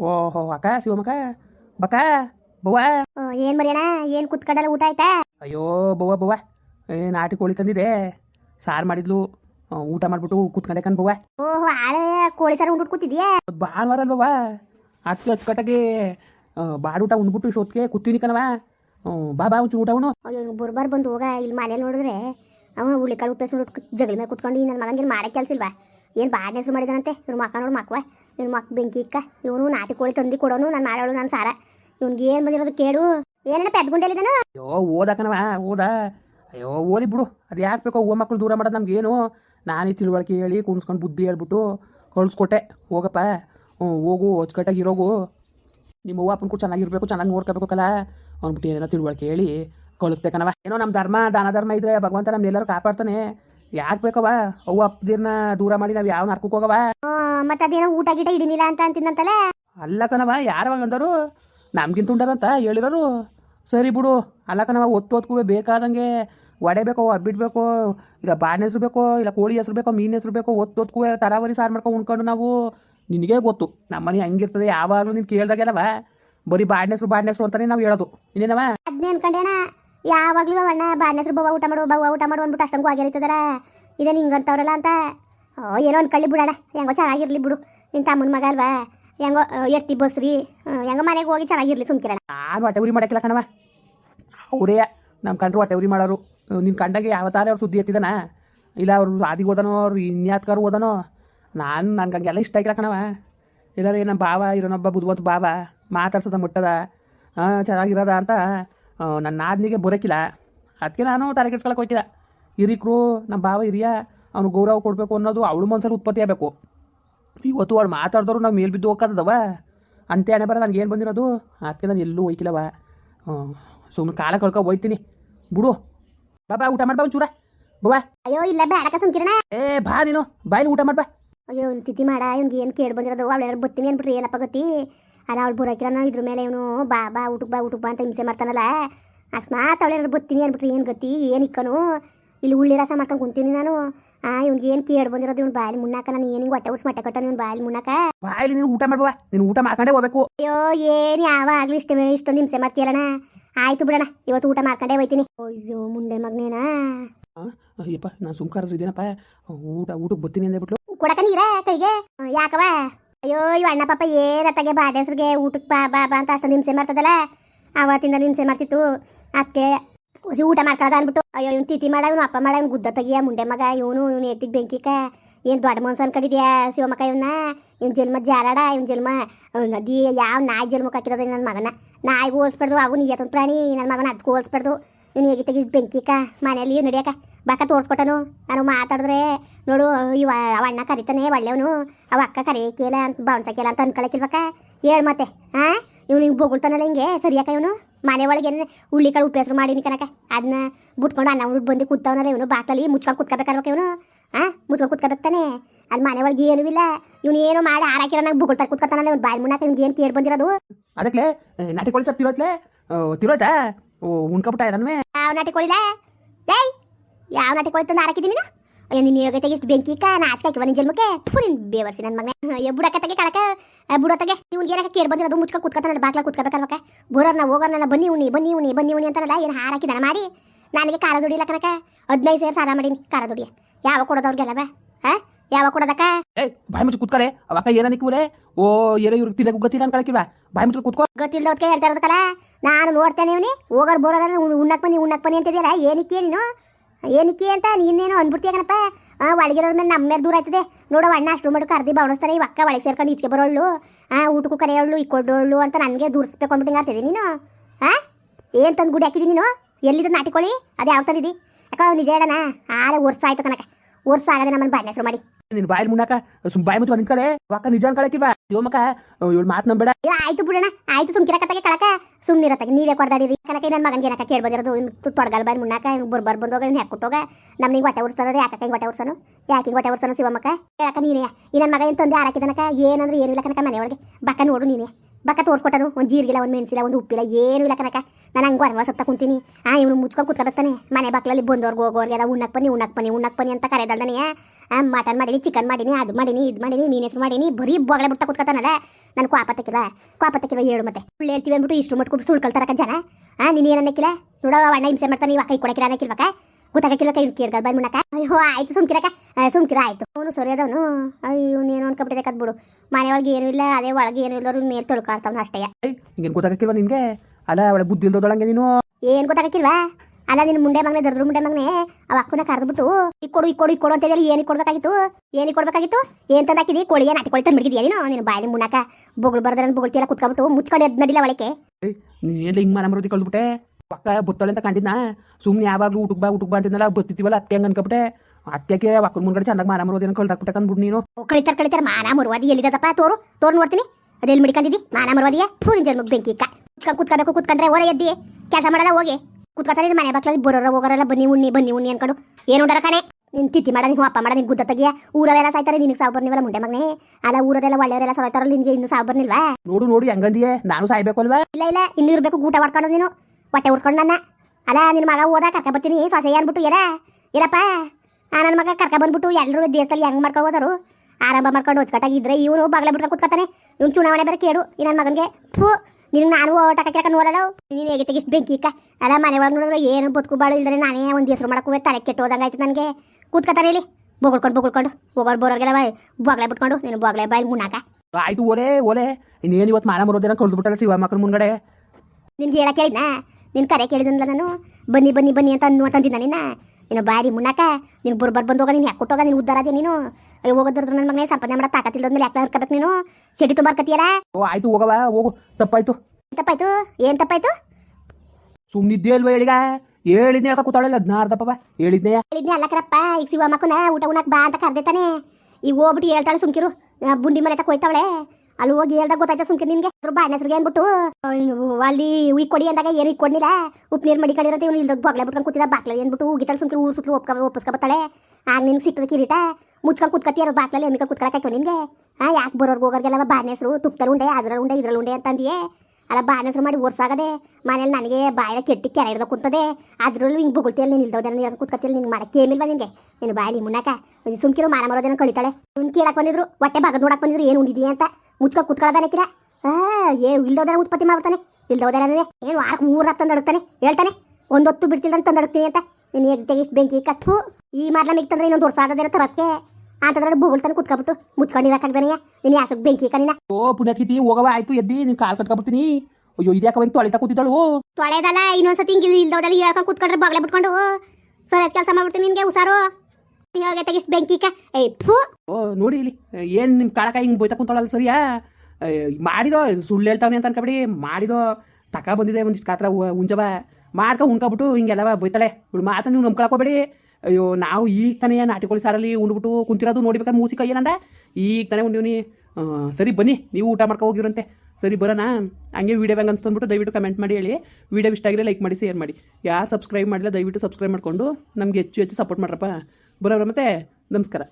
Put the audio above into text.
ಓಹೋ ಅಕ್ಕ ಶಿವಮಕ್ಕ ಬಕ್ಕ ಬವ್ವ. ಏನ್ ಮರಿಯಣ್ಣ ಏನ್ ಕುತ್ಕೊಂಡಲ್ಲ ಊಟ ಆಯ್ತಾ? ಅಯ್ಯೋ ಬವ್ವ ಬವ್ವ. ಏ ನಾಟಿ ಕೋಳಿ ತಂದಿದೆ. ಸಾರು ಮಾಡಿದ್ಲು. ಆ, ಊಟ ಮಾಡ್ಬಿಟ್ಟು ಕೂತ್ಕೊಂಡೆ ಕಣ್ ಬವ್ವ. ಓಹೋ ಆಳೆ ಕೋಳಿ ಸಾರು ಉಂಡು ಕೂತಿದ್ಯಾ? ಭಾನುವಾರ ಅಲ್ವವ್ವ ಹತ್ತು ಅಚ್ಚುಕಟ್ಟಾಗಿ ಊಟ ಉಂಡ್ಬಿಟ್ಟು ಇಷ್ಟೊತ್ತಿಗೆ ಕೂತೀನಿ ಕಣವ ಹ್ಮ್, ಬಾ ಬಾ ಒಂಚೂರು ಊಟ ಉಣ್ಣು. ಅಯ್ಯೋ ಬುರ್ಬಾರ್ ಬಂದು ಹೋಗ. ಇಲ್ಲಿ ಮನೇಲಿ ನೋಡಿದ್ರೆ ಅವ ಉಳಿಕಾಳು ಉಪ್ಪೇಸ್ ನೋಡಿ ಜಗಳ ಮೇಲೆ ಕುತ್ಕೊಂಡು ನನ್ನ ಮಗನಿಗೆ ಮಾಡಕ್ಕೆ ಕೆಲಸ ಇಲ್ವಾ? ಏನು ಬಾಡ್ ಹೆಸರು ಮಾಡಿದಾನಂತೆ? ಇವ್ರ ಮಕ್ಕ ನೋಡು ಮಕ್ವ. ಇವ್ರ ಮಕ್ ಬೆಂಕಿ ಇಕ್ಕ, ಇವನು ನಾಟಿ ಕೋಳಿ ತಂದಿ ಕೊಡೋನು, ನಾನು ಮಾಡೋಳು ನಾನು ಸಾರ. ಇವ್ನಿಗೆ ಏನು ಬಂದಿರೋದು ಕೇಳು. ಏನನ್ನ ಪೆದ್ಗುಂಡೆಲಿದ್ದಾನು ಅಯ್ಯೋ ಓದಕ್ಕನವ ಓದ. ಅಯ್ಯೋ, ಓದಿ ಬಿಡು. ಅದು ಯಾಕೆ ಬೇಕೋ ಓ ಮಕ್ಕಳು ದೂರ ಮಾಡೋದು ನಮ್ಗೇನು ನಾನೇ ತಿಳುವಳಿಕೆ ಹೇಳಿ ಕುಣಿಸ್ಕೊಂಡು ಬುದ್ಧಿ ಹೇಳ್ಬಿಟ್ಟು ಕಳ್ಸ್ಕೊಟ್ಟೆ. ಹೋಗಪ್ಪ. ಹ್ಞೂ ಹೋಗು ಅಚ್ಚುಕಟ್ಟಾಗಿ ಇರೋಗು. ನಿಮ್ಮ ಅವ್ವ ಅಪ್ಪನ ಕೂಡ ಚೆನ್ನಾಗಿರ್ಬೇಕು, ಚೆನ್ನಾಗಿ ನೋಡ್ಕೋಬೇಕಲ್ಲ ಅವ್ನ್ಬಿಟ್ಟು ಏನೇನೋ ತಿಳುವಳಿಕೆ ಹೇಳಿ ಕಳಿಸ್ದೆ ಏನೋ ನಮ್ಮ ಧರ್ಮ, ದಾನ ಧರ್ಮ ಇದ್ರೆ ಭಗವಂತ ನಮ್ನೆಲ್ಲರೂ ಕಾಪಾಡ್ತಾನೆ. ಯಾಕೆ ಬೇಕವ ಅವ್ವ ಅಪ್ಪದಿರ್ನ ದೂರ ಮಾಡಿ ನಾವು ಯಾವ ನರ್ಕಕ್ಕೆ ಹೋಗವ ಮತ್ತೆ ಅದೇನೋ ಊಟ ಗೀಟ ಹಿಡಿನಿಲ್ಲ ಅಂತ ಅಂತಿದ್ದಂತಲ್ಲ ಅಲ್ಲ ಕಣವ ಯಾರವ ಅಂದರು? ನಮ್ಗಿಂತ ಉಂಡಾರಂತ ಹೇಳಿರೋರು. ಸರಿ ಬಿಡು ಅಲ್ಲ ಕಣವ ಒತ್ತು ಹೊತ್ಕೂ ಬೇಕಾದಂಗೆ. ವಡೆ ಬೇಕೋ ಅಬ್ಬಿಡ್ಬೇಕು ಇಲ್ಲ ಬಾಣೆ ಹೆಸ್ರು ಬೇಕೋ ಇಲ್ಲ ಕೋಳಿ ಹೆಸ್ರು ಬೇಕೋ ಮೀನು ಹೆಸ್ರು ಬೇಕೋ ಒತ್ತು ಹೊತ್ಕೂ ತರಾವರಿ ಸಾರು ಮಾಡ್ಕೊ ಉಣ್ಕೊಂಡು ನಾವು. ನಿನಗೆ ಗೊತ್ತು ನಮ್ಮನೆ ಹಂಗಿರ್ತದೆ ಯಾವಾಗಲೂ ನೀನು ಕೇಳ್ದಾಗೆಲ್ಲವ ಬರೀ ಬಾಡ್ನೆ ಹೆಸ್ರು ಬಾಡ್ನೆ ಹೆಸ್ರು ಅಂತಾನೆ ನಾವು ಹೇಳೋದು. ಇನ್ನೇನವ ಅದ್ನೇನ್ ಅನ್ಕೊಂಡೇಣ ಯಾವಾಗ್ಲೂ ಅಣ್ಣ ಬಾಡ್ನೆಸ್ರು ಬವ್ವ ಊಟ ಮಾಡು ಬವ್ವ ಊಟ ಮಾಡು ಅಂದ್ಬಿಟ್ಟು ಅಷ್ಟಂಗೂ ಆಗಿರ್ತದರ ಇದೇನು ಹಿಂಗಂತವ್ರಲ್ಲ ಅಂತ. ಓ, ಏನೋ ಕಳ್ಳಿ ಬಿಡಣ ಹೆಂಗೋ ಚೆನ್ನಾಗಿರ್ಲಿ ಬಿಡು. ನಿನ್ನ ತಮ್ಮನ ಮಗ ಅಲ್ವಾ? ಹೆಂಗೋ ಬಸ್ ರೀ ಹೆಂಗೋ ಮನೆಗೆ ಹೋಗಿ ಚೆನ್ನಾಗಿರ್ಲಿ ಸುಮ್ಕಿರಣ. ನಾನು ಹೊಟ್ಟೆ ಉರಿ ಮಾಡಕ್ಕಿಲ್ಲ ಕಣವ ಅವರೇ ನಮ್ಮ ಕಂಡ್ರು ಹೊಟ್ಟೆ ಉರಿ ಮಾಡೋರು. ನಿನ್ನ ಕಂಡಾಗೆ ಯಾವತ್ತಾರ ಅವ್ರು ಸುದ್ದಿ ಎತ್ತಿದಾನ? ಇಲ್ಲ, ಅವ್ರು ಆದಿಗೆ ಓದನೋ ಅವ್ರು ಇನ್ಯಾತ್ಕಾರು ಓದನೋ ನಾನು ನನಗೆ ಹಂಗೆಲ್ಲ ಇಷ್ಟ ಆಗಿಲ್ಲ ಕಣವ ಇಲ್ಲಾರೆ ನಮ್ಮ ಬಾವ ಇರೋನೊಬ್ಬ ಬುದ್ಧವಂತ ಬಾವ ಮಾತಾಡ್ಸೋದ ಮುಟ್ಟದ. ಹಾಂ, ಚೆನ್ನಾಗಿರೋದ ಅಂತ. ನನ್ನ ನಾದ್ನಿಗೆ ಬರೋಕಿಲ್ಲ. ಅದಕ್ಕೆ ನಾನು ತಲೆ ಕೆಡ್ಸ್ಕೊಳಕ್ಕೆ ಹೋಗಿಲ್ಲ ಹಿರಿಕರು ನಮ್ಮ ಭಾವ ಹಿರಿಯ ಅವ್ನು ಗೌರವ ಕೊಡಬೇಕು ಅನ್ನೋದು ಅವಳು ಮನ್ಸಲ್ಲಿ ಉತ್ಪತ್ತಿ ಆಗಬೇಕು. ಇವತ್ತು ಅವಳು ಮಾತಾಡಿದ್ರು ನಾವು ಮೇಲೆ ಬಿದ್ದು ಹೋಗ್ತದವ ಅಂತೆ ಹಣೆ ಬರ ನನಗೆ ಏನು ಬಂದಿರೋದು? ಅದಕ್ಕೆ ನಾನು ಎಲ್ಲೂ ಹೋಯ್ಕಿಲ್ಲವ. ಸುಮ್ಮನೆ ಕಾಲ ಕಳ್ಕೊ ಹೋಯ್ತೀನಿ. ಬಿಡು. ಬಾಬಾ ಊಟ ಮಾಡ್ಬಾ ಒಂಚೂರ. ಬಾ. ಅಯ್ಯೋ ಇಲ್ಲ ಬೇಡಕ ಸುಮ್ಕಿರಣ. ಏ ಬಾ ನೀನು. ಬಾಯಿಲಿ ಊಟ ಮಾಡ್ಬಾ. ಅಯ್ಯೋ ಒಂದು ತಿಥಿ ಮಾಡ. ಇವ್ನಿಗೆ ಏನು ಕೇಳಿ ಬಂದಿರೋದು? ಅವಳು ಬತ್ತೀನಿ ಅನ್ಬಿಟ್ರಿ ಏನಪ್ಪ ಗೊತ್ತಿ? ಅಲ್ಲ ಅವಳು ಬರೋಕಿರನ ಇದ್ರ ಮೇಲೆ ಇವನು ಬಾ ಬಾ ಊಟಕ್ಕೆ ಬಾ ಊಟಕ್ಕೆ ಬಾ ಅಂತ ಹಿಂಸೆ ಮಾಡ್ತಾನಲ್ಲ. ಅಕಸ್ಮಾತ್ ಅವಳು ಬರ್ತೀನಿ ಬತ್ತೀನಿ ಅನ್ಬಿಟ್ರಿ ಏನು ಗತಿ ಏನು ಇಕ್ಕನು? ಇಲ್ಲಿ ಉಳ್ಳಿ ರಸ ಮಾಡ್ಕೊಂಡು ಕುಂತೀನಿ ನಾನು. ಆ ಇವ್ನಿಗೆ ಏನು ಕೇಳಿ ಬಂದಿರೋದು? ಇವ್ನು ಬಾಯಿ ಮುನ್ನಾಕ ನಾನು ಏನಿಗೆ ಹೊಟ್ಟೆ ಉರ್ಸ್ ಮಟ್ಟೆ ಕಟ್ಟ ಇವ್ನು ಬಾಯಲ್ಲಿ ಮುನ್ನಾಕ ಬಾಯಲ್ಲಿ ನೀನು ಊಟ ಮಾಡುವ ನೀನು ಊಟ ಮಾಡ್ಕೊಂಡೇ ಹೋಗ್ಬೇಕು. ಅಯ್ಯೋ ಏನು ಯಾವಾಗಲೂ ಇಷ್ಟ ಇಷ್ಟೊಂದು ಹಿಂಸೆ ಮಾಡ್ತೀಯಲ್ಲಣ್ಣ? ಆಯ್ತು ಬಿಡಣ ಇವತ್ತು ಊಟ ಮಾಡ್ಕೊಂಡೇ ಹೋಯ್ತೀನಿ. ಅಯ್ಯೋ ಮುಂದೆ ಮಗನೇನಾ? ಅಯ್ಯಪ್ಪ ನಾನು ಸುಮ್ಕಾರದ್ರು ಇದೇನಪ್ಪ. ಊಟ ಊಟಕ್ಕೆ ಬರ್ತೀನಿ ಅಂದೇಬಿಟ್ಲು ಕೊಡಕ ನೀರ ಕೈಗೆ? ಯಾಕವ ಅಯ್ಯೋ, ಇವ ಅಣ್ಣ ಪಾಪ ಏನತ್ತಾಗೆ ಹೆಸ್ರಿಗೆ ಊಟಕ್ಕೆ ಬಾ ಬಾ ಬಾ ಅಂತ ಅಷ್ಟೊಂದು ಹಿಂಸೆ ಮಾಡ್ತದಲ್ಲ? ಅವತ್ತಿಂದ ಹಿಂಸೆ ಮಾಡ್ತಿತ್ತು. ಅದಕ್ಕೆ ಹುಸಿ ಊಟ ಮಾಡ್ಕೊಳ್ಳೋದ ಅಂದ್ಬಿಟ್ಟು, ಅಯ್ಯೋ, ಇವ್ನು ತಿತಿ ಮಾಡ, ಇವ್ನು ಅಪ್ಪ ಮಾಡ, ಇವ್ನು ಗುದ್ದ ತೆಗಿಯ ಮುಂಡೆ ಮಗ, ಇವನು, ಇವ್ನು ಎತ್ತಿಗೆ ಬೆಂಕಿಕ. ಏನು ದೊಡ್ಡ ಮನ್ಸ ಅನ್ಕೊಂಡಿದ್ಯಾ ಶಿವಮಕ್ಕ ಇವನ್ನ? ಇವ್ನ ಜನ್ಮ ಜಾರಾಡ, ಇವ್ನ ಜನ್ಮ ಅವ್ನ ನದಿ, ಯಾವ ನಾಯಿ ಜನ್ಮಕ್ಕೆ ಹಾಕಿರೋದು ನನ್ನ ಮಗನ? ನಾಯಿಗೂ ಹೋಲ್ಸ್ಬಾರ್ದು, ಅವು ನಿಯತ್ತೊಂದು ಪ್ರಾಣಿ ನನ್ನ ಮಗನ ಅದಕ್ಕೂ ಹೋಲ್ಸ್ಬಾರ್ದು. ಇವ್ನು ಹೇಗೆ ತೆಗಿ ಬೆಂಕಿಕ ಮನೆಯಲ್ಲಿ ನಡಿಯಕ. ಬಾಕ ತೋರಿಸ್ಕೊಟ್ಟನು. ನಾನು ಮಾತಾಡಿದ್ರೆ ನೋಡು ಇವ ಅವ ಅಣ್ಣ ಕರಿತಾನೆ ಒಳ್ಳೆಯವನು. ಅವ ಅಕ್ಕ ಕರೆಯಕೇಲ ಅಂತ ಬಾವ್ಸಕ್ಕಿಲ್ಲ ಅಂತ ಅನ್ಕೊಳಕಿಲ್ವಕ್ಕ ಹೇಳು ಮತ್ತೆ ಹಾ ಇವ್ನು ಹಿಂಗೆ ಬೊಗಳ್ತಾನಲ್ಲ ಹಿಂಗೆ ಸರಿಯಾಕ ಇವನು? ಮನೆ ಒಳಗೆ ಉಳ್ಳಿ ಕಾಳು ಉಪಯೋಗ ಮಾಡೀನಿ ಕನಕ ಅದನ್ನ ಬಿಟ್ಕೊಂಡು ಅಣ್ಣ ಹುಡ್ ಬಂದು ಕೂತವನಲ್ಲ ಇವನು ಬಾಕಲಿ ಮುಚ್ಕೊಂಡು ಕುತ್ಕೋಬೇಕಾರ್ಬೇಕು ಇವನು ಹಾ ಮುಚ್ಕೊಂಡು ಕುತ್ಕೋಬೇಕಾನೆ ಅಲ್ಲಿ ಮನೆ ಒಳಗೆ ಏನೂ ಇಲ್ಲ. ಇವ್ನು ಏನು ಮಾಡಿ ಆರಾಕಿರೋ ನಂಗೆ ಬುಗುಳ್ತಾ ಕುತ್ಕೊತಾನಲ್ಲ ಇವ್ನು ಬಾಯಿ ಮುನ್ನಾಕ ಇವ್ನಿಗೆ ಏನು ಕೇಳಿ ಬಂದಿರೋದು? ಅದಕ್ಕೆ ನಾಟಿ ಕೋಳಿ ಸರ್ ತಿರೋತ್ಲೆ? ತಿರೋತಾ ಉಣ್ಕೊಬಿಟ್ಟ ಯಾವ ನಾಟಿ ಕೊಡಿಲ್ಲ ಏಯ್! ಯಾವ ನಾಟಿ ಕೊಡಿ ತಂದು ಆರಾಕಿದ್ದೀನಿ ನೀನು? ಅಯ್ಯೋ ನಿನ್ನ ಯೋಗತೆ ಇಷ್ಟು ಬೆಂಕಿ ಕಾ ನಾಚಿಕೆ ಹಾಕಿವ ನಿನ್ನ ಜನ್ಮಕ್ಕೆ? ಫು ನಿನ್ ಬೇವರ್ಸಿ ನನ್ನ ಮಗನ. ಅಯ್ಯೋ ತಗೆ ಕಳಕ ಬುಡತ್ತಗೆ ಇವ್ನಿಗೆ ಏನಕ್ಕೆ ಕೇಳಿ ಬಂದಿರೋದು ಮುಚ್ಕ ಕುತ್ಕೊತಾನಲ್ಲ ಬಾಕ್ಲ ಕುತ್ಕೋಬೇಕಲ್ವಕ್ಕ ಬೋರರ್ನ ಹೋಗೋರ್ನ ಬನ್ನಿ ಉನಿ ಬನ್ನಿ ಉನಿ ಬನ್ನಿ ಉನಿ ಅಂತಾರಲ್ಲ ಏನು ಹಾರ ಹಾರಾಕಿದಾನ ಮಾಡಿ ನನಗೆ ಖಾರ ದುಡಿಲ್ಲ ಕನಕ ಹದಿನೈದು ಸೇರಿ ಸಾಲ ಮಾಡೀನಿ ಖಾರ ದುಡಿಯ ಯಾವ ಕೊಡೋದವ್ರಿಗೆಲ್ಲ ಬಾ ಹಾ? ಯಾವ ಕೊಡೋದಕ್ಕ ಏ ಬಾಯಿ ಮುಚ್ಚಿ ಕುತ್ಕರೆ ಅವಕ್ಕ ಏನ ನಿಕ್ಕುಲೆ ಓ ಏನೋ ಇವ್ರಿಗೆ ತಿನ್ನಕ್ಕೆ ಗೊತ್ತಿಲ್ಲ ಅನ್ಕೊಳಕಿವ ಬಾಯಿ ಮುಚ್ಚಿ ಕುತ್ಕೋ. ಗೊತ್ತಿಲ್ಲದವ್ಕೆ ಹೇಳ್ತಾ ಇರೋದಕ್ಕಲ್ಲ ನಾನು ನೋಡ್ತೇನೆ ಇವನಿ ಹೋಗೋರು ಬೋರೋರ ಉಣ್ಣಕ್ ಬನ್ನಿ ಉಣ್ಣಕ್ಕೆ ಬನ್ನಿ ಅಂತಿದ್ದೀರಾ ಏನಕ್ಕೆ ನೀನು? ಏನಕ್ಕೆ ಅಂತ? ನೀನೇನೋ ಅಂದ್ಬಿಡ್ತೀಯ ಕಣಪ್ಪ? ಆ ಒಳಗಿರೋರ್ ಮೇಲೆ ನಮ್ಮ ಮೇಲೆ ದೂರ ಆಯ್ತದೆ. ನೋಡು ಅಣ್ಣ ಅಷ್ಟು ಮಟ್ಟು ಕರ್ದಿ ಬಾವಣಿಸ್ತಾರೆ ಈ ಅಕ್ಕ ಒಳಗೆ ಸೇರ್ಕೊಂಡು ಈಚೆಗೆ ಬರೋಳು. ಆ ಊಟಕ್ಕೂ ಕರೆಯೋಳು ಇಕ್ಕೊಡೋಳು ಅಂತ ನನಗೆ ದೂರಿಸ್ಬೇಕು ಅಂದ್ಬಿಟ್ಟು ಹಿಂಗೆ ನೀನು? ಆ? ಏನು ತಂದು ಗುಡಿ ಹಾಕಿದಿ ನೀನು? ಎಲ್ಲಿದ್ದು ನಾಟಿಕೊಳ್ಳಿ? ಅದು ಯಾವ ತಂದಿದ್ದಿ ಅಕ್ಕ ನಿಜ ಹೇಳಣ ಆಳೆ ವರ್ಷ ಆಯ್ತು ಕನಕ ವರ್ಷ ಆಗದೆ ನಮ್ಮನ್ನು ಬಾಡ್ನೆ ಶುರು ಮಾಡಿ. ನಿನ್ ಬಾಯಿ ಮುನ್ನಾಕ ಸುಮ್ ಬಾಯಿ ಮುಚ್ಚ ನಿಂತ್ಕಲೆ ಅವಕ್ಕ ನಿಜ ಅನ್ಕೊಳಕಿವ ಶಿವಮಕ್ಕ ಇವಳು ಮಾತು ನಂಬೇಡ ಆಯ್ತು ಬಿಡೋಣ ಆಯ್ತು ಸುಮ್ಕಿರಕತ್ತಾಗೆ ಕಳಕ. ಸುಮ್ನಿರತ್ತಾಗೆ ನೀವೇ ಕೊಡ್ದಾಡಿರಿ. ಕನಕ ನನ್ನ ಮಗನಿಗೆ ಏನಕ್ಕ ಕೇಳ್ಬೋದಿರೋದು ಇನ್ನು ತೊಡಗಲ್ ಬಂದು ಮುನ್ನಾಕ ಇವ್ನು ಬರ್ ಬರ್ ಬಂದೋಗ ಇವ್ನು ಕೊಟ್ಟೋಗ ನಮ್ಮ ನಿಂಗೆ ಹೊಟ್ಟೆ ಉರ್ಸ್ತಾರ ಯಾಕೆ ಹಿಂಗೆ ಹೊಟ್ಟೆ ಉರ್ಸನು? ಯಾಕೆ ಹಿಂಗೆ ಹೊಟ್ಟೆ ಉರ್ಸನು ಶಿವಮಕ್ಕ ಹೇಳಕ್ಕ ನೀನೇ. ಈ ನನ್ನ ಮಗ ಏನು ತಂದೆ ಹಾಕಿದನಕ ಏನಂದ್ರೆ ಏನಿಲ್ಲ ಕನಕ ಮನೆಯೊಳಗೆ. ಬಕ್ಕ ನೋಡು ನೀನೇ. ಬಕ್ಕ ತೋರ್ಸ್ಕೊಟ್ಟನು, ಒಂದು ಜೀರಿಗಿಲ್ಲ, ಒಂದು ಮೆಣಸಿಲ್ಲ, ಒಂದು ಉಪ್ಪಿಲ್ಲ, ಏನೂ ಇಲ್ಲ ಕನಕ ನಾನು ಹಂಗೆ ಹೊರವ ಸತ್ತ ಕುಂತೀನಿ. ಆ, ಇವನು ಮುಚ್ಕೊಂಡು ಕೂತ್ಕೊಬೇಕಾನೆ ಮನೆ ಬಾಕ್ಲಲ್ಲಿ ಬಂದವ್ರಿಗೆ ಹೋಗೋರ್ಗೆ ಎಲ್ಲ ಉಣ್ಣಕ್ಕೆ ಬನ್ನಿ ಉಣ್ಣಕ್ಕೆ ಬನ್ನಿ ಉಣ್ಣಕ್ಕೆ ಬನ್ನಿ ಅಂತ ಕರೆದಲ್ದಾನೆ ಮಟನ್ ಮಾಡೀನಿ ಚಿಕನ್ ಮಾಡೀನಿ, ಅದು ಮಾಡೀನಿ, ಇದು ಮಾಡೀನಿ, ಮೀನ್ ಹೆಸರು ಮಾಡೀನಿ, ಬರೀ ಬೊಗಳೆ ಬಿಡ್ತಾ ಕೂತ್ಕೊತಾನಲ್ಲ. ನಾನು ಕ್ವಾಪತ್ತಕ್ಕಿವ ಕ್ವಾಪತ್ತಕ್ಕಿವ ಹೇಳು ಮತ್ತೆ. ಸುಳ್ಳು ಹೇಳ್ತೀವಿ ಅಂದ್ಬಿಟ್ಟು ಇಷ್ಟು ಮಟ್ಕೊಂಡು ಸುಳ್ಕೊಳ್ತಾರಕ್ಕ ಜನ. ಆ, ನೀನು ಏನಕ್ಕಿಲ್ಲ ನೋಡೋ ಅಣ್ಣ ಹಿಂಸೆ ಮಾಡ್ತಾನೆ ಇವಾಗ ಕೈ ಕೊಡಕ್ಕಿಲ್ಲ ಅನ್ನಕ್ಕಿಲ್ವಕ್ಕ? ಗೊತ್ತಾಗಕ್ಕಿಲ್ಲ ಕೈ ಕೇಳ್ದ ಬಂದ್ ಮುನ್ನಕ ಅಯ್ಯೋ ಆಯ್ತು ಸುಮ್ಕಿರಕ ಸುಮ್ಕಿರ ಆಯ್ತು. ಅವನು ಸರಿ ಅದವನು. ಅಯ್ಯೋ ನೀನು ಅನ್ಕೊಬಿಟ್ಟಿದೆ ಕದ್ಬಿಡು ಮನೆ ಒಳಗೆ ಏನೂ ಇಲ್ಲ ಅದೇ ಒಳಗೆ ಇಲ್ಲ ಇಲ್ಲದ್ರು ಮೇಲೆ ತೊಳ್ಕೊಳ್ತಾವನು ಅಷ್ಟೇ. ಹಿಂಗೇನು ಗೊತ್ತಾಗಕ್ಕಿಲ್ವ ನಿನಗೆ? ಅಲ್ಲ ಅವಳ ಬುದ್ಧಿ ಇಲ್ದೊಳಂಗೆ ನೀನು. ಏನ್ ಗೊತ್ತಾಗಕ್ಕಿಲ್ವಾ? ಅಲ್ಲ ನಿನ್ನ ಮುಂಡೆ ಮಗನೆ ದರ್ದ್ರ ಮುಂಡೆ ಮಗನೆ ಅವ ಅಕ್ಕನ ಕರೆದ್ಬಿಟ್ಟು ಈ ಕೊಡು ಈ ಕೊಡು ಈ ಕೊಡು ಅಂತ ಹೇಳಿ ಏನಿಗೆ ಕೊಡ್ಬೇಕಾಗಿತ್ತು? ಏನಿಗೆ ಕೊಡ್ಬೇಕಾಗಿತ್ತು? ಏನ್ ತಂದಾಕಿದಿ? ಕೋಳಿ ನಾಟಿ ಕೋಳಿ ತಂದು ಬಿಡಿದ್ಯಾ ನೀನು ನಿನ್ನ ಬಾಯಿ ಮುಂಡಕ ಬೊಗಳು ಬರ್ದ್ರೆ ಬೊಗಳ್ತಿಯಲ್ಲ ಕುತ್ಕೊಬಿಟ್ಟು ಮುಚ್ಕೊಂಡು ಎದ್ದು ನಡಿಲ್ಲ ಒಳಕ್ಕೆ. ನೀನು ಹಿಂಗೆ ಮನ ಕಳ್ದ್ಬಿಟ್ಟೆ? ಪಕ್ಕ ಬತ್ತಾಳೆ ಅಂತ ಕಂಡಿದ್ನ ಸುಮ್ಮನೆ ಯಾವಾಗಲೂ ಊಟಕ್ಕೆ ಬಾ ಊಟಕ್ಕೆ ಬಾ ಅಂತಿದ್ನಲ್ಲ ಬತ್ತಿದ್ದೀವಲ್ಲ ಅತ್ತೆ ಹಂಗೆ ಅನ್ಕೊಬಿಟ್ಟೆ ಅತ್ತೆಗೆ ಒಕ್ಕನ ಮುಂದ್ಗಡೆ ಚೆನ್ನಾಗಿ ಮಾನ ಮರೋದಿ ಅಂತ ಕಳ್ದಾಕ್ಬಿಟ್ಟೆ ಕಂದ್ಬಿಟ್ಟು ನೀನು. ಕಳಿತಾರ ಕಳಿತಾರ. ಮಾನ ಮರುವಾದಿ ಎಲ್ಲಿದಪ್ಪ ತೋರು ತೋರು ನೋಡ್ತೀನಿ. ಅದೆಲ್ಲಿ ಮಿಡ್ಕೊಂಡಿದ್ದಿ ಮಾನ ಮರುವಾದಿಯ? ಫೂರಿನ ಜನ್ಮಕ್ಕೆ ಬೆಂಕಿ ಇಕ್ಕ ಕುತ್ಕೊಂಡು ಕುತ್ಕಬೇಕು ಕುತ್ಕೊಂಡ್ರೆ ಓರೆ ಎದ್ದಿ. ಕೆಲಸ ಮಾಡಲ್ಲ ಹೋಗಿ. ಕುತ್ಕೊತಾರೆ ಮನೆ ಬಾಕ್ಲಲ್ಲಿ ಬರೋರ ಹೋಗೋರಲ್ಲ ಬನ್ನಿ ಉಣ್ಣಿ ಬನ್ನಿ ಉಣ್ಣಿ ಅನ್ಕೊಂಡು. ಏನು ಉಂಡರ ಕಣೆ? ನಿನ್ ತಿತ್ತಿ ಮಾಡ ನೀವು ಅಪ್ಪ ಮಾಡ ನಿನ್ ಗುದ್ದ ತೆಗಿಯ. ಊರಲ್ಲೆಲ್ಲ ಸಾಯ್ತಾರೆ ನಿನಗೆ ಸಾವು ಬರ್ನಿವಲ್ಲ ಮುಂಡೆ ಮಗನೇ? ಅಲ್ಲ ಊರಲ್ಲೆಲ್ಲ ಒಳ್ಳೆಯವರೆಲ್ಲ ಸಾಯ್ತಾರಲ್ಲ ನಿನ್ಗೆ ಇನ್ನು ಸಾವು ಬರ್ನಿಲ್ವಾ ನೋಡು ನೋಡು ಹೆಂಗಂದಿಯೇ? ನಾನು ಸಾಯ್ಬೇಕು ಅಲ್ವಾ? ಇಲ್ಲ ಇಲ್ಲ ಇನ್ನು ಇರಬೇಕು ಊಟ ಮಾಡ್ಕೊಂಡು ನೀನು. ಹೊಟ್ಟೆ ಉರ್ಕೊಂಡು ನನ್ನ ಅಲ್ಲ ನಿನ್ನ ಮಗ ಓದಾ ಕರ್ಕ ಬರ್ತೀನಿ ಸೊಸೆ ಅನ್ಬಿಟ್ಟು ಏನ ಇಲ್ಲಪ್ಪ ಆ ನನ್ನ ಮಗ ಕರ್ಕ ಬಂದ್ಬಿಟ್ಟು ಎಲ್ಲರೂ ದೇಶದಲ್ಲಿ ಹೆಂಗ್ ಮಾಡ್ಕೊಂಡು ಹೋದರು? ಆರಂಭ ಮಾಡ್ಕೊಂಡು ಹೊಚ್ಕಟ್ಟಾಗಿ ಇದ್ರೆ ಇವನು ಬಾಗ್ಲ ಬಿಟ್ಕೊಂಡು ಕೂತ್ಕೊತಾನೆ. ಇವ್ನು ಚುನಾವಣೆ ಬೇರೆ ಕೇಡು. ಈ ನನ್ನ ಮಗನಿಗೆ ಫೂ ನಿನ್ನ ನಾನು ಓಟ ಹಾಕಿ ನೋಡಲ್ಲ ನೀನು ಹೇಗೆ ತೆಗಿಸ್ ಬೆಂಕಿ ಇಕ್ಕ ಅಲ್ಲ ಮನೆ ಒಳಗೆ ನೋಡಿದ್ರೆ ಏನು ಬದುಕು ಬಾಳು ಇಲ್ದ್ರೆ ನಾನೇ ಒಂದು ಹೆಸರು ಮಾಡಕ್ಕೆ ತಲೆ ಕೆಟ್ಟು ಹೋದಂಗೆ ಆಯ್ತು ನನಗೆ. ಕೂತ್ಕೊತಾನೆ ಇಲ್ಲಿ. ಬೊಗಳ್ಕೊಂಡು ಬೊಗಳ್ಕೊಂಡು. ಹೋಗೋರು ಬೋರೋರ್ಗೆಲ್ಲ ಬಾಗ್ಲೆ ಬಿಟ್ಕೊಂಡು ನೀನು ಬಾಗ್ಲೆ ಬಾಯಿ ಮುನ್ನಾಕ. ಆಯ್ತು ಓಲೆ ಓಲೆ. ಇನ್ನೇನು ಇವತ್ತು ಮಾನ ಮರೋದಿನ ಕಳ್ದ್ಬಿಟ್ಟಲ್ಲ ಶಿವ ಮಕ್ಕಳ ಮುಂದ್ಗಡೆ? ನಿನ್ಗೆ ಹೇಳಕ್ಕೆ ಹೇಳಿದ್ನಾ? ನಿನ್ ಕರೆ ಕೇಳಿದ್ನಲ್ಲ ನಾನು? ಬನ್ನಿ ಬನ್ನಿ ಬನ್ನಿ ಅಂತ ಅನ್ನು ಅಂತಂದಿದ್ದ ನಿನ್ನ? ನೀನು ಬಾರಿ ಮುನ್ನಾಕ ನೀನು ಬರ್ಬರ್ ಬಂದೋಗ ನೀನು ಯಾಕೆ ಕೊಟ್ಟೋಗ? ನೀನು ಉದ್ದಾರದೆ ನೀನು? ಅಯ್ಯೋ ಹೋಗೋದ್ರ ನನ್ನ ಮಗನೇ ಸಂಪಾದನೆ ಮಾಡೋ ತಾಕತ್ತಿಲ್ಲದ್ಮೇಲೆ ಯಾಕೆ ಹರ್ಕೋಬೇಕು ನೀನು? ಚಡಿ ತುಂಬ ಹರ್ಕತಿಯಲ್ಲ ಓ ಆಯ್ತು ಹೋಗವ ಹೋಗು. ತಪ್ಪಾಯ್ತು. ತಪ್ಪಾಯ್ತು? ಏನ್ ತಪ್ಪಾಯ್ತು? ಸುಮ್ಮನಿದ್ದೇ ಅಲ್ವಾ ಹೇಳಿಗ? ಹೇಳಿದ್ನೆ ಹೇಳ್ಕ ಕೂತಾಳಲ್ಲ? ಹದಿನಾರ್ದಪ್ಪ ಹೇಳಿದ್ನೆ ಹೇಳಿದ್ನೆ ಅಲ್ಲ ಕರಪ್ಪ ಈಗ ಸಿಗುವ ಮಕ್ಕನ ಊಟ ಉಣಕ್ ಬಾ ಅಂತ ಕರ್ದೇತಾನೆ ಈಗ ಹೋಗ್ಬಿಟ್ಟು ಹೇಳ್ತಾಳೆ ಸುಮ್ಕಿರು. ಬುಂಡಿ ಮನೆ ತಕ್ಕ ಹೋಯ್ತಾವಳೆ. ಅಲ್ಲಿ ಹೋಗಿ ಹೇಳ್ದಾಗ ಗೊತ್ತಾಯ್ತಾ ಸುಮ್ಕೆ ನಿನ್ಗೆ? ಅದ್ರ ಬಾಣ ಹೆಸ್ರಿಗೆ ಅಂದ್ಬಿಟ್ಟು ಅಲ್ಲಿ ಉಯ್ ಕೊಡಿ ಅಂದಾಗ ಏನು ಇಕ್ ಕೊಡ್ನಿಲ್ಲ ಉಪ್ಪು ನೀರು ಮಡಿ ಕಡಿರತ್ತೆ, ಇವ್ನು ಇಲ್ದಾಗ ಬಗ್ಲೆ ಬಿಟ್ಕೊಂಡು ಕೂತಿದ ಬಾಕ್ಲೆ ಅಂದ್ಬಿಟ್ಟು ಉಗಿತಾಳೆ ಸುಮ್ಕೆ ಊರು ಸುತ್ತಲೂ ಒಪ್ಕ, ಒಪ್ಪಿಸ್ಕೊಬತ್ತಾಳೆ. ಆಗ ನಿನ್ಗೆ ಸಿಕ್ತದ ಕಿರೀಟ? ಮುಚ್ಕೊಂಡು ಕುತ್ಕತಿಯಾರ ಬಾಕ್ಲಲ್ಲಿ ಎಮ್ಮಿಕ ಕುತ್ಕೊಳಕಾಯ್ತು ನಿನ್ಗೆ? ಆ, ಯಾಕೆ ಬರೋರ್ಗೆ ಹೋಗೋರ್ಗೆಲ್ಲ ಬಾಣ ಹೆಸರು ತುಪ್ಪದಲ್ಲಿ ಉಂಡೆ ಅದ್ರಲ್ಲಿ ಉಂಡೆ ಇದ್ರಲ್ಲಿ ಉಂಡೆ ಅಂತಂದಿಯೇ? ಅಲ್ಲ ಬಾಣ ಹೆಸರು ಮಾಡಿ ಒರ್ಸಾಗದೆ ಮನೇಲಿ ನನಗೆ ಬಾಯಿನ ಕೆಟ್ಟಿ ಕೆರೆ ಹಿಡ್ದು ಕುಂತದೆ. ಅದ್ರಲ್ಲೂ ಹಿಂಗೆ ಬುಗುಳ್ತಿಯಲ್ಲಿ ನೀನು ಇಲ್ದೋದೆ ನೀನು ಕುತ್ಕತ್ತಿಯಲ್ಲಿ ನಿಂಗೆ ಮಾಡಕ್ಕೆ ಏಮಿಲ್ವ ನಿನಗೆ? ನೀನು ಬಾಯಲ್ಲಿ ಮುನ್ನಾಕ ಸುಮ್ಕಿರು ಮಾನ ಮರೋದೇನ ಕಳಿತಾಳೆ. ಇವ್ನು ಕೇಳಕ್ ಬಂದಿದ್ರು, ಹೊಟ್ಟೆ ಭಾಗದ ನೋಡಕ್ಕೆ ಬಂದಿದ್ರು, ಏನು ಉಂಡಿದೀಯ ಅಂತ. ಮುಚ್ಕೊ ಕುತ್ಕೊಳ್ಳೋದನಕ್ಕಿರ ಏ ಇಲ್ದೋದರ ಉತ್ಪತ್ತಿ ಮಾಡ್ತಾನೆ ಇಲ್ದೋದರ ಏನು ವಾರಕ್ಕೆ ಮೂರು ಹತ್ತು ತಂದಡುತ್ತಾನೆ ಹೇಳ್ತಾನೆ. ಒಂದೊತ್ತು ಬಿಡ್ತಿಲ್ದಂತ ತಂದಡುತ್ತೀನಿ ಅಂತ. ನೀನು ಎಗ್ ಇಷ್ಟು ಬೆಂಕಿ ಕತ್ತು ಈ ಮಾರ್ಲ ಮಿಗ್ ತಂದ್ರೆ ಇನ್ನೊಂದು ವರ್ಷ ಆದದೇನೋ ತರಕ್ಕೆ ಅಂತಂದ್ರೆ ಬುಗುಳ್ತಾನೆ ಕುತ್ಕೊಬಿಟ್ಟು ಮುಚ್ಕೊಂಡಿರಕ್ಕಾಗ್ದಾನೆಯ ನೀನು ಯಾಸಕ್ ಬೆಂಕಿ ಕನಿನ ಓ ಪುಣ್ಯತ್ಕಿತಿ ಹೋಗವ ಆಯ್ತು ಎದ್ದಿ ನೀನು ಕಾಲು ಕಟ್ಕೊಬಿಡ್ತೀನಿ. ಅಯ್ಯೋ ಇದ್ಯಾಕ ಬಂದು ತೊಳಿತಾ ಕೂತಿದ್ದಳು? ತೊಳೆದಲ್ಲ ಇನ್ನೊಂದ್ಸತಿ ಹಿಂಗೆ ಇಲ್ದೋದಲ್ಲಿ ಹೇಳ್ಕೊಂಡು ಕುತ್ಕೊಂಡ್ರೆ ಬಾಗ್ಲೆ ಬಿಟ್ಕೊಂಡು. ಸರಿ ಕೆಲಸ ಮಾಡ್ಬಿಡ್ತೀನಿ ನಿನ್ಗೆ ಹುಷಾರು. ತೆಗಿಸ್ ಬೆಂಕಿಕ ಏ ಓ, ನೋಡಿ ಇಲ್ಲಿ. ಏನು ನಿಮ್ಮ ಕಾಳಕಾಯಿ ಹಿಂಗೆ ಬೈತಾ ಕುಂತಾಳಲ್ಲ ಸರಿಯಾ ಮಾಡಿದೋ, ಸುಳ್ಳು ಹೇಳ್ತಾವನೆ ಅಂತ ಅನ್ಕೊಬಿಡಿ. ಮಾಡಿದೋ, ತಕ ಬಂದಿದೆ ಒಂದಿಷ್ಟು ಕಾತ್ರ ಉಂಜವ. ಮಾಡ್ಕೊ ಉಣ್ಕೊಬಿಟ್ಟು ಹಿಂಗೆಲ್ಲವ ಬೈತಾಳೆ. ಇವಳು ಮಾತು ನೀವು ನಂಬ್ಕೊಳಕೋಬೇಡಿ ಅಯ್ಯೋ, ನಾವು ಈಗ ತಾನೇ ನಾಟಿಕೋಳಿ ಸಾರಲ್ಲಿ ಉಂಡ್ಬಿಟ್ಟು ಕುಂತಿರೋದು ನೋಡ್ಬೇಕಾದ್ರೆ ಮೂಸಿಕ ಏನಂದ ಈಗ ತಾನೇ ಉಂಡಿವ್ನಿ. ಸರಿ ಬನ್ನಿ, ನೀವು ಊಟ ಮಾಡ್ಕೊ ಹೋಗಿರಂತೆ ಸರಿ ಬರೋಣ ಹಂಗೆ ವೀಡಿಯೋ ಬ್ಯಾಂಗ್ ಅನ್ಸ್ತಂದ್ಬಿಟ್ಟು ದಯವಿಟ್ಟು ಕಮೆಂಟ್ ಮಾಡಿ ಹೇಳಿ. ವೀಡಿಯೋ ಇಷ್ಟ ಆಗಿದ್ರೆ ಲೈಕ್ ಮಾಡಿ, ಶೇರ್ ಮಾಡಿ. ಯಾರು ಸಬ್ಸ್ಕ್ರೈಬ್ ಮಾಡಿಲ್ಲ ದಯವಿಟ್ಟು ಸಬ್ಸ್ಕ್ರೈಬ್ ಮಾಡಿಕೊಂಡು ನಮಗೆ ಹೆಚ್ಚು ಹೆಚ್ಚು ಸಪೋರ್ಟ್ ಮಾಡ್ರಪ್ಪ. ಬರೋರ ಮತ್ತೆ ನಮಸ್ಕಾರ.